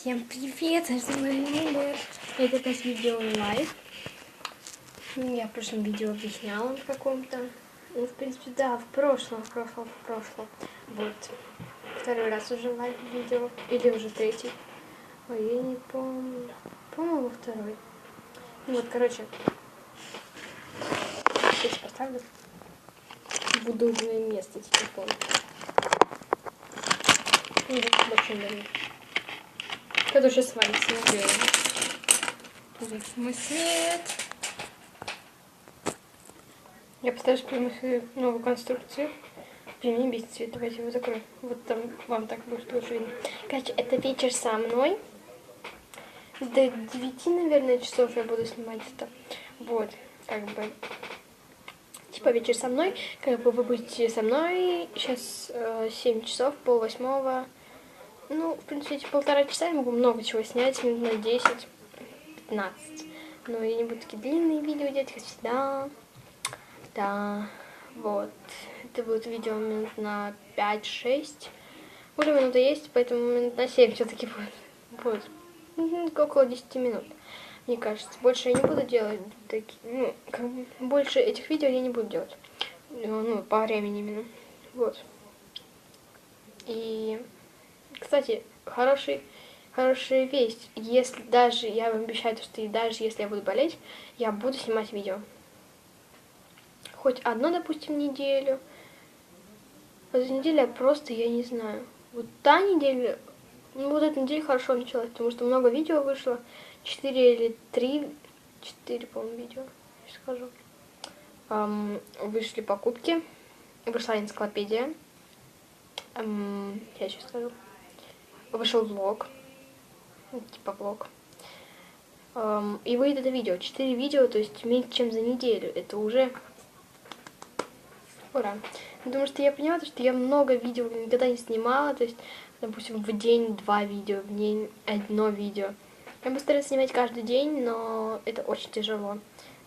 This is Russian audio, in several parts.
Всем привет, это Мэллер. Это опять видео. Ну, Я в прошлом видео объясняла в каком-то. Ну, в принципе, да, в прошлом, в прошлом, в прошлом. Вот. Второй раз уже лайв видео. Или уже третий. Ой, я не помню. По-моему, второй. Ну вот, короче. Сейчас поставлю в удобное место телефон. Ну, большой, наверное. Который сейчас свалится на белый. Вот мой свет. Я постараюсь придумать новую конструкцию. Блин, не бесит цвет, давайте его закроем. Вот там вам так будет лучше видно. Короче, это вечер со мной. До 9, наверное, часов я буду снимать это. Вот, как бы. Типа вечер со мной. Как бы вы будете со мной. Сейчас э, 7 часов, пол восьмого. Ну, в принципе, эти полтора часа я могу много чего снять, минут на 10, 15. Но я не буду такие длинные видео делать, как всегда. Да, вот. Это будет видео минут на 5-6. Уже минута есть, поэтому минут на 7 все-таки будет. Мгм, Около 10 минут, мне кажется. Больше я не буду делать такие, ну, больше этих видео я не буду делать. Ну, ну, по времени именно. Вот. И кстати, хороший, хорошая весть. Если даже, я вам обещаю, что и даже если я буду болеть, я буду снимать видео. Хоть одно, допустим, неделю. Вот эта неделя просто, я не знаю. Вот та неделя, ну вот эта неделя хорошо началась, потому что много видео вышло. Четыре или три, четыре, по-моему, видео, скажу. Ам, вышли покупки, вышла энциклопедия. Ам, я сейчас скажу вышел влог, ну, типа влог. Эм, и выйдет это видео. Четыре видео, то есть меньше, чем за неделю. Это уже ура. Потому что я поняла, что я много видео никогда не снимала. То есть, допустим, в день два видео, в день одно видео. Я постараюсь снимать каждый день, но это очень тяжело.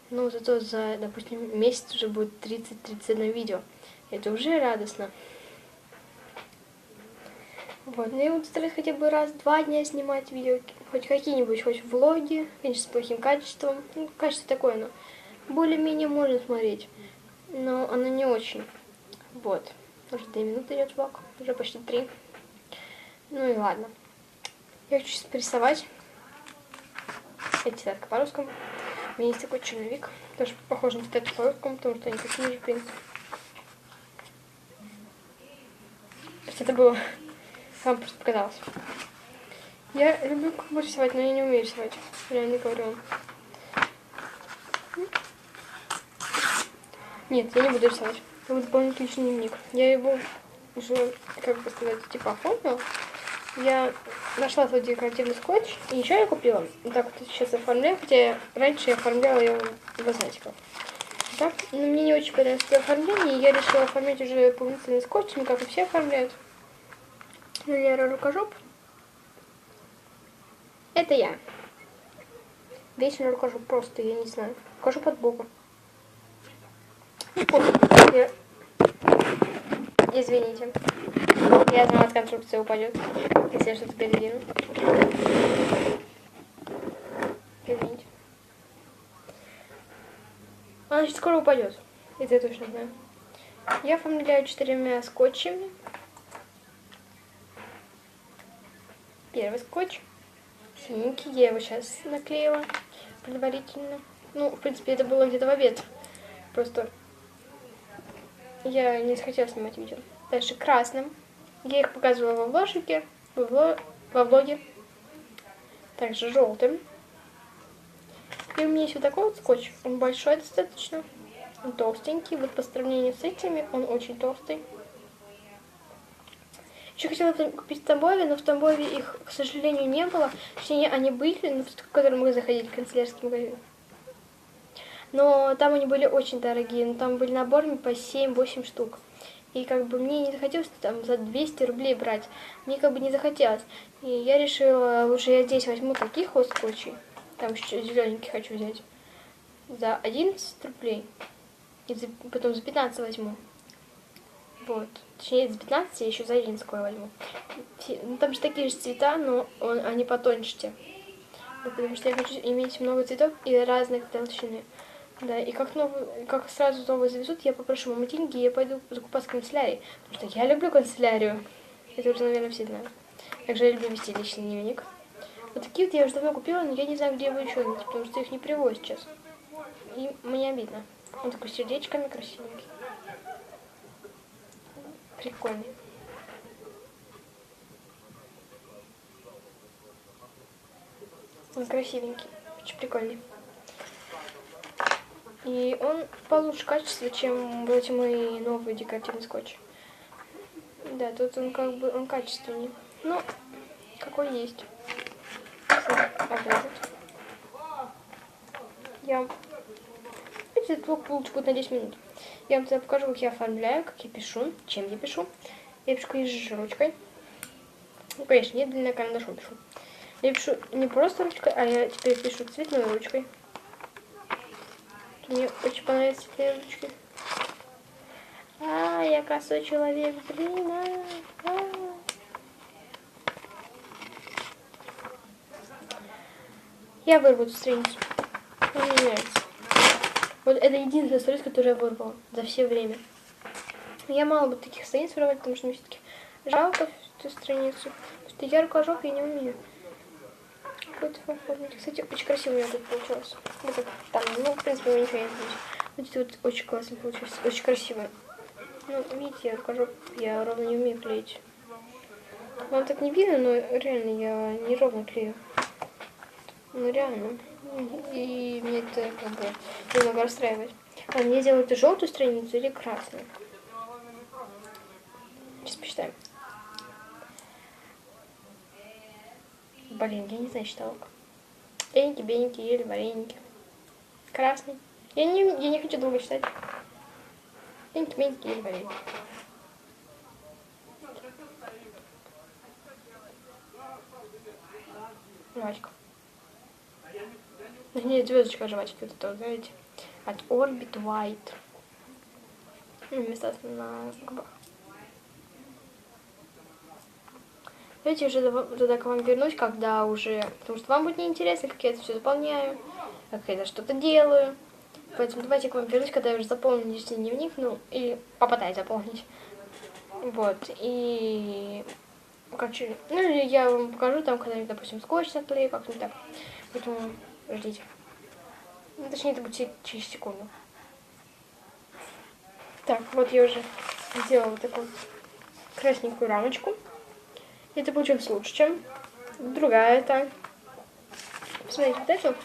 Ну, зато за, допустим, месяц уже будет 30-31 видео. Это уже радостно. Вот, ну я буду стараюсь хотя бы раз-два дня снимать видео, хоть какие-нибудь, хоть влоги, конечно, с плохим качеством, ну, качество такое, но более-менее можно смотреть, но оно не очень. Вот, уже две минуты идет влог, уже почти три. Ну и ладно. Я хочу сейчас порисовать. Это тетрадка по-русскому. У меня есть такой черновик, тоже похож на тетрадку по-русскому, потому что они такие же, в принципе. Это было вам просто показалось. Я люблю как бы рисовать, но я не умею рисовать. Реально говорю. Нет, я не буду рисовать. Я буду полный личный дневник. Я его уже, как бы сказать, типа оформила. Я нашла свой декоративный скотч, и еще я купила. Вот так вот сейчас оформляю, хотя я раньше я оформляла его в знаете Так, но мне не очень понравилось оформление, и я решила оформить уже полноценный скотч, как и все оформляют. Лера рукожоп. Это я. Вечно рукожоп просто, я не знаю. Рукожоп от Бога. Я... Извините. Я знала, от конструкции упадет, если я что-то передвину. Извините. Она значит, скоро упадет. Это я точно знаю. Я оформляю четырьмя скотчами. Первый скотч. Синенький. Я его сейчас наклеила предварительно. Ну, в принципе, это было где-то в обед. Просто я не захотела снимать видео. Дальше красным. Я их показывала во вложике, во, вло... во влоге. Также желтым. И у меня есть вот такой вот скотч. Он большой достаточно. Он толстенький. Вот по сравнению с этими он очень толстый. Еще хотела купить в Тамбове, но в Тамбове их, к сожалению, не было. Точнее, они были, но в который мы заходили, канцелярский магазин. Но там они были очень дорогие, но там были наборами по 7-8 штук. И как бы мне не захотелось там за 200 рублей брать. Мне как бы не захотелось. И я решила, лучше я здесь возьму таких вот скотчей. Там еще зелененький хочу взять. За 11 рублей. И за, потом за 15 возьму. Вот. С 15 я еще за Ильинского возьму. Ну, там же такие же цвета, но он, они потоньше. те. Вот, потому что я хочу иметь много цветов и разных толщины. Да, и как, новый, как сразу новый завезут, я попрошу маму деньги, и я пойду закупать канцелярий. Потому что я люблю канцелярию. Это уже, наверное, все знают. Также я люблю вести личный дневник. Вот такие вот я уже давно купила, но я не знаю, где его еще найти, потому что их не привозят сейчас. И мне обидно. Он такой с сердечками красивенький. Прикольный. Он красивенький, очень прикольный. И он получше качества, чем вот эти мои новые декоративные скотчи. Да, тут он как бы, он качественнее. Ну, какой есть. Обрезать. Я эту булочку будет на 10 минут. Я вам тогда покажу, как я оформляю, как я пишу, чем я пишу. Я пишу, конечно, ручкой. Ну, конечно, нет, длинная карандашом пишу. Я пишу не просто ручкой, а я теперь пишу цветной ручкой. Мне очень понравились цветные ручки. А, я косой человек, блин, а, а. Я вырву эту страницу. Мне не нравится. Вот это единственная страница, которую я вырвала за все время. Я мало бы таких страниц вырывать, потому что мне все-таки жалко эту страницу. Потому что я рукожоп, я не умею. Какой-то оформить. Кстати, очень красиво у меня тут получилось. Вот так, там, ну, в принципе, ничего не здесь. Вот это вот очень классно получилось. Очень красиво. Ну, видите, я рукожоп, я ровно не умею клеить. Вам так не видно, но реально я не ровно клею. Ну, реально. И мне это как бы немного расстраивает. А мне делают желтую страницу или красную? Сейчас посчитаем. Блин, я не знаю, считалок. Эньки, беньки или вареники. Красный. Я не, я не хочу долго читать. Эньки, беньки или вареники. Жвачка. Нет, звездочка жвачки, вот это, знаете, от Orbit White. Места на губах. Давайте уже тогда к вам вернусь, когда уже... Потому что вам будет неинтересно, как я это все заполняю, как я это что-то делаю. Поэтому давайте к вам вернусь, когда я уже заполню личный дневник, ну, или попытаюсь заполнить. Вот, и... Короче, ну, я вам покажу там, когда, допустим, скотч наклею, как-нибудь так. Поэтому ждите. Ну, точнее, это будет через секунду. Так, вот я уже сделала такую красненькую рамочку. Это получилось лучше, чем другая это. Посмотрите, вот эту.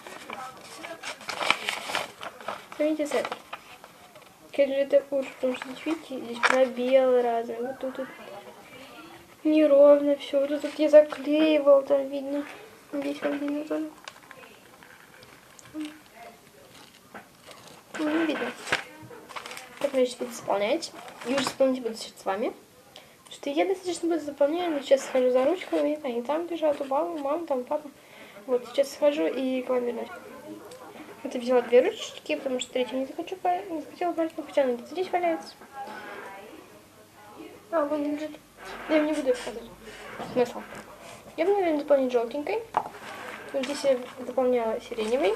Сравните с этой. Это хуже, потому что видите, здесь пробелы разные. Вот тут, тут неровно все. Вот тут я заклеивал, там видно. Здесь вот видно тоже. Ну, не видно. Так, сейчас буду заполнять. И уже заполнить буду сейчас с вами. Что я достаточно быстро заполняю, но сейчас схожу за ручками. Они там лежат у мамы, мама, там папа. Вот, сейчас схожу и к вам вернусь. Я взяла две ручки, потому что третью не захочу, не захотела брать, но хотя она здесь валяется. А, вон лежит. Я не буду их показывать. Смысл. Я бы, наверное, заполнить желтенькой. Здесь я заполняла сиреневой.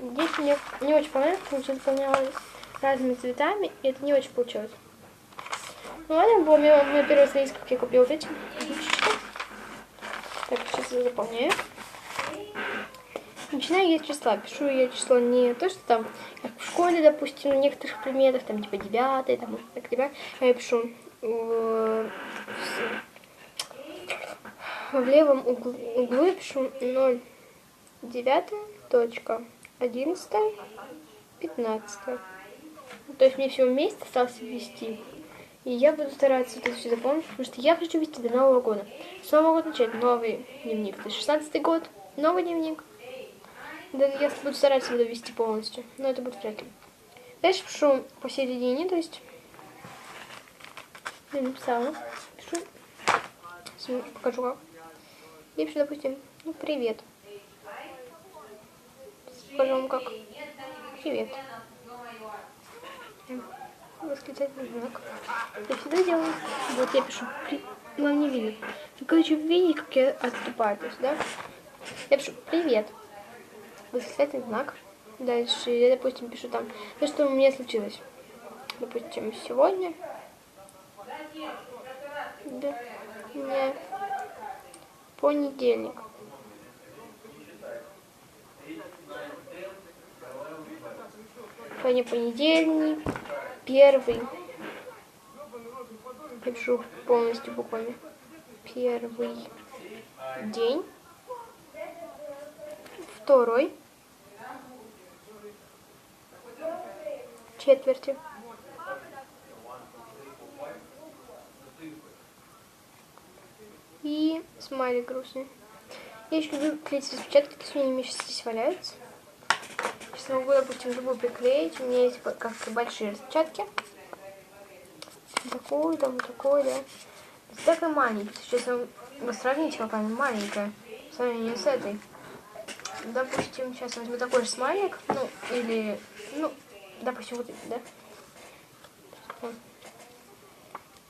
Здесь мне не очень понравилось, потому что заполняла разными цветами, и это не очень получилось. Ну ладно, была моя, моя первая страница, как я купила вот эти. Так, сейчас я заполняю. Начинаю я числа. Пишу я число не то, что там, как в школе, допустим, на некоторых предметах, там типа 9, там, так, тебя. А я пишу э, в левом углу, углу я пишу 0, 9, точка, 11, 15. То есть мне всего месяц осталось ввести. И я буду стараться это все запомнить, потому что я хочу вести до Нового года. С Нового года начать новый дневник. Это 16 год, новый дневник. Да, я буду стараться его довести полностью, но это будет вряд ли. Дальше пишу посередине, то есть я написала. Пишу, покажу как. Я пишу, допустим, ну, привет. Покажу вам как. Привет. восклицательный знак. Я всегда делаю. Вот я пишу, вам не видно. Вы, короче, видите, как я отступаю, то есть, да? Я пишу, привет. Восклицательный знак. Дальше я, допустим, пишу там, то, что у меня случилось. Допустим, сегодня. Да, мне понедельник. Понедельник, первый. Пишу полностью буквами. Первый день. Второй. Четверти. И смайлик грустный. Я еще люблю клеить распечатки, у меня сейчас здесь валяются. Сейчас могу, допустим, любую приклеить. У меня есть как большие распечатки. Такой, там, такой, да. Это такая маленькая. Сейчас вы сравните, какая она маленькая. В сравнении с этой. Допустим, сейчас возьму такой же смайлик. Ну, или, ну, допустим, вот да?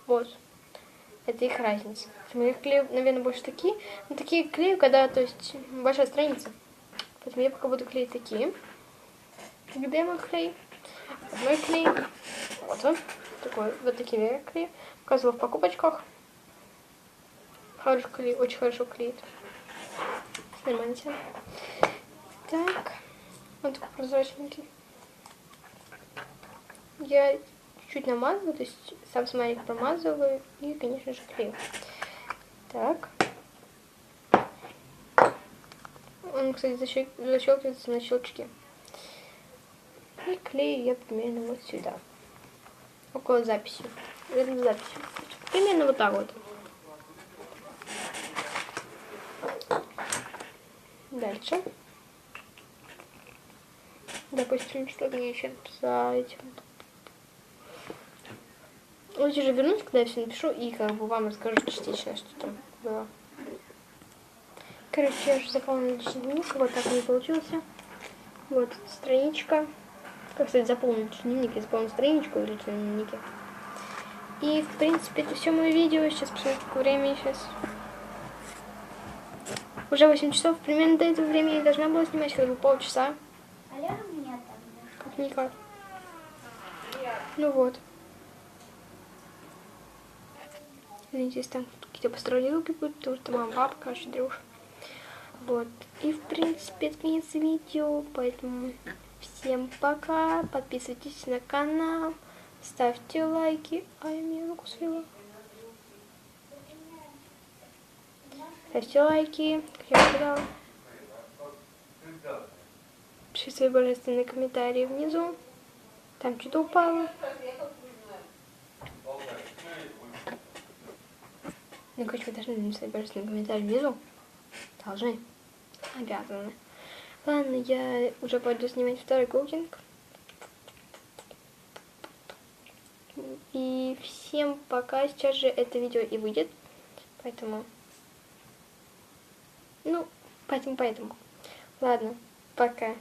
Вот. Это их разница. Я клею, наверное, больше такие. Но такие клею, когда, то есть, большая страница. Поэтому я пока буду клеить такие. Где мой клей? Мой клей. Вот он. Такой, вот такие я клею. Показывала в покупочках. Хороший клей, очень хорошо клеит. Нормально. Так. Он такой прозрачненький. Я чуть-чуть намазываю, то есть сам смайлик промазываю и, конечно же, клею. Так. Он, кстати, защелкивается на щелчке. И клею я примерно вот сюда. Около записи. Рядом записи. Примерно вот так вот. Дальше. Допустим, что мне еще написать. Лучше же вернусь, когда я все напишу, и как бы вам расскажу частично, что там было. Короче, я уже заполнила дневник, вот так не получился. Вот страничка. Как, кстати, заполнить дневник, я заполнил страничку в личном дневнике. И, в принципе, это все мое видео. Сейчас посмотрим, сколько времени сейчас. Уже 8 часов. Примерно до этого времени я должна была снимать хотя бы полчаса. А я у меня там. Как никак. Ну вот. Если там какие-то посторонние руки будут, потому что мама, короче, Дрюша. Вот. И, в принципе, это конец видео, поэтому всем пока. Подписывайтесь на канал, ставьте лайки. А я меня руку свела. Я сказала. Пишите божественные комментарии внизу. Там что-то упало. Ну, короче, вы должны написать божественный комментарий внизу. Должны. Обязаны. Ладно, я уже пойду снимать второй кукинг. И всем пока. Сейчас же это видео и выйдет. Поэтому... Ну, поэтому-поэтому. Ладно, пока.